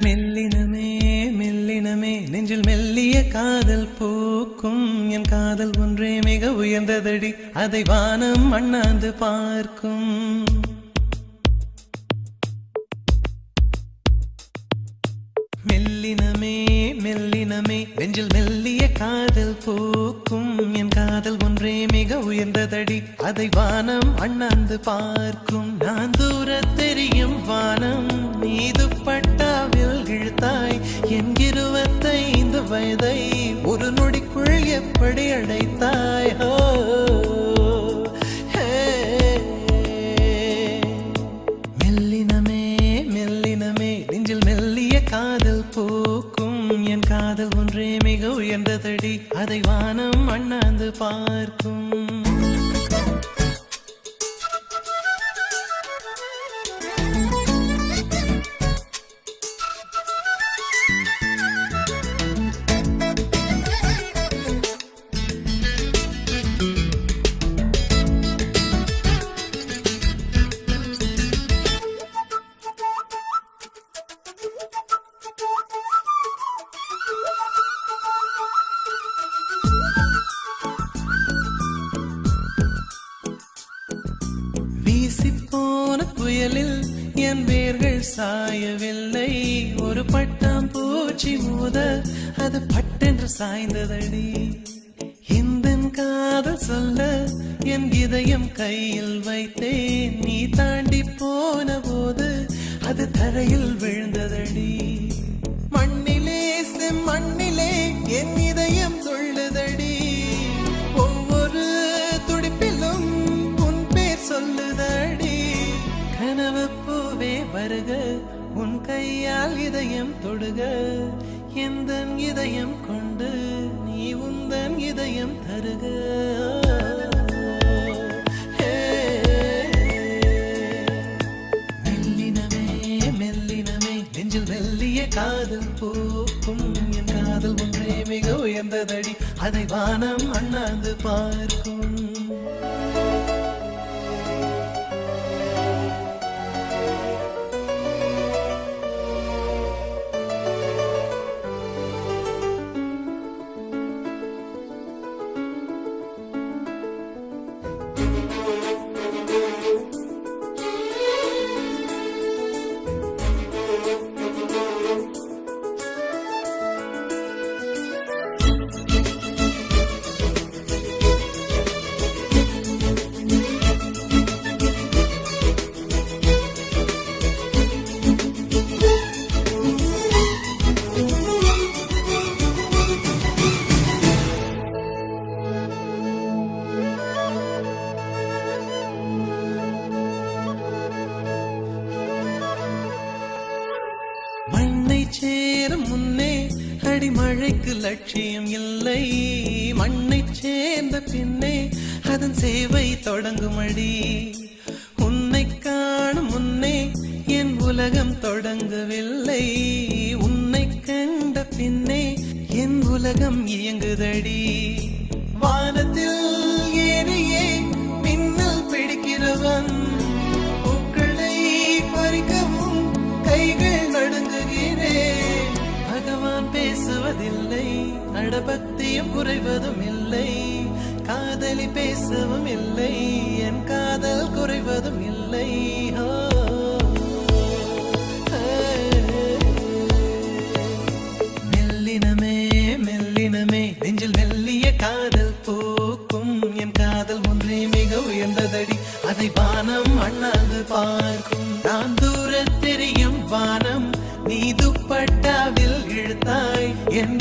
மெல்லினமே மெல்லினமே. நெஞ்சில் மெல்லிய காதல் பூக்கும். என் காதல் ஒன்றே மிக உயர்ந்ததடி. அதை வானம் மண்ணாந்து பார்க்கும். மெல்லினமே மெல்லினமே. நெஞ்சில் மெல்லிய காதல் பூக்கும். என் காதல் ஒன்றே மிக உயர்ந்ததடி. அதை வானம் அண்ணாந்து பார்க்கும். நான் தூர தெரியும் வானம். மீது பட்டாவில் மகிழ்த்தாய் என் இருபத்தைந்து வயதை ஒரு நொடிக்குள் எப்படி அடைத்தாய்? ஹோ. மெல்லினமே மெல்லினமே நெஞ்சில் மெல்லிய காதல் பூக்கும். என் காதல் ஒன்றே மிக உயர்ந்ததடி. அதை வானம் அண்ணாந்து பார்க்கும். வீசிப்போன புயலில் என் வேர்கள் சாயவில்லை. ஒரு பட்டாம் பூச்சி மோத அது பட்டென்று சாய்ந்ததடி. இந்த காதல் சொல்ல என் இதயம் கையில் வைத்தேன். நீ தாண்டி போன போது அது தரையில் விழுந்ததடி. மண்ணிலே செம்மண்ணிலே என் உன் இதயம் தொடுக. எந்த இதயம் கொண்டு நீ உந்தன் இதயம் தருக. மெல்லினமே மெல்லினமே நெஞ்சில் மெல்லிய காதல் போக்கும். என் காதல் ஒன்றே மிக உயர்ந்ததடி. அதை வானம் அண்ணாந்து பார்க்கும். அடிமழைக்கு லட்சியம் இல்லை. மண்ணை சேர்ந்த பின்னே அதன் சேவை தொடங்குமடி. உன்னை காணும் முன்னே என் உலகம் தொடங்கவில்லை. உன்னை கண்ட பின்னே என் உலகம் இயங்குதடி. வான குறைவதில்லை நடபக்தியும் குறைவதும் இல்லை. காதலி பேசவும் இல்லை. என் காதல் குறைவதும் இல்லை. ஹோ மெல்லினமே மெல்லினமே நெஞ்சில் மெல்லிய காதல் போக்கும். என் காதல் ஒன்றே மிக உயர்ந்ததடி. அதை வானம் அண்ணாந்து பார்க்கும். நான் தூர தெரியும் வானம். நீ துப்பட்டாவில் இழுத்தாய் என்